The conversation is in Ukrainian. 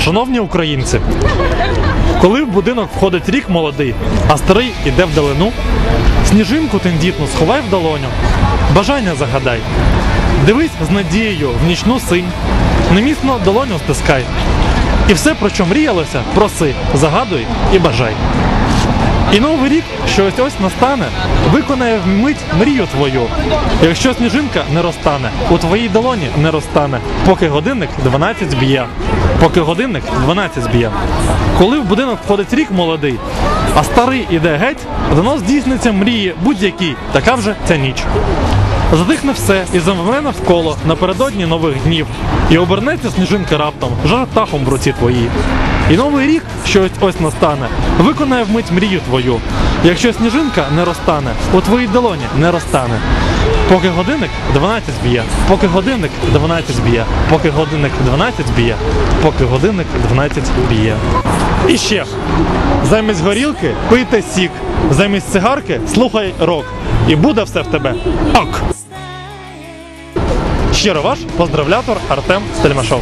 Шановні українці, коли в будинок входить рік молодий, а старий іде вдалину, сніжинку тендітну сховай в долоню, бажання загадай. Дивись з надією в нічну синь, немісно долоню стискай. І все, про що мріялося, проси, загадуй і бажай. І новий рік, що ось ось настане, виконає вмить мрію твою. Якщо сніжинка не розтане, у твоїй долоні не розтане, поки годинник 12 зб'є. Поки годинник 12 зб'є. Коли в будинок входить рік молодий, а старий іде геть, воно здійсниться мрії будь-якій, така вже ця ніч. Затихне все і замовне навколо напередодні нових днів, і обернеться сніжинка раптом, жар птахом в руці твоїй. І новий рік, що ось ось настане, виконає вмить мрію твою. Якщо сніжинка не розтане, у твоїй долоні не розтане. Поки годинник 12 б'є, поки годинник 12 б'є, поки годинник 12 б'є, поки годинник 12 б'є. І ще замість горілки пийте сік, замість цигарки слухай рок. І буде все в тебе ок. Щиро ваш поздравлятор Артем Стельмашов.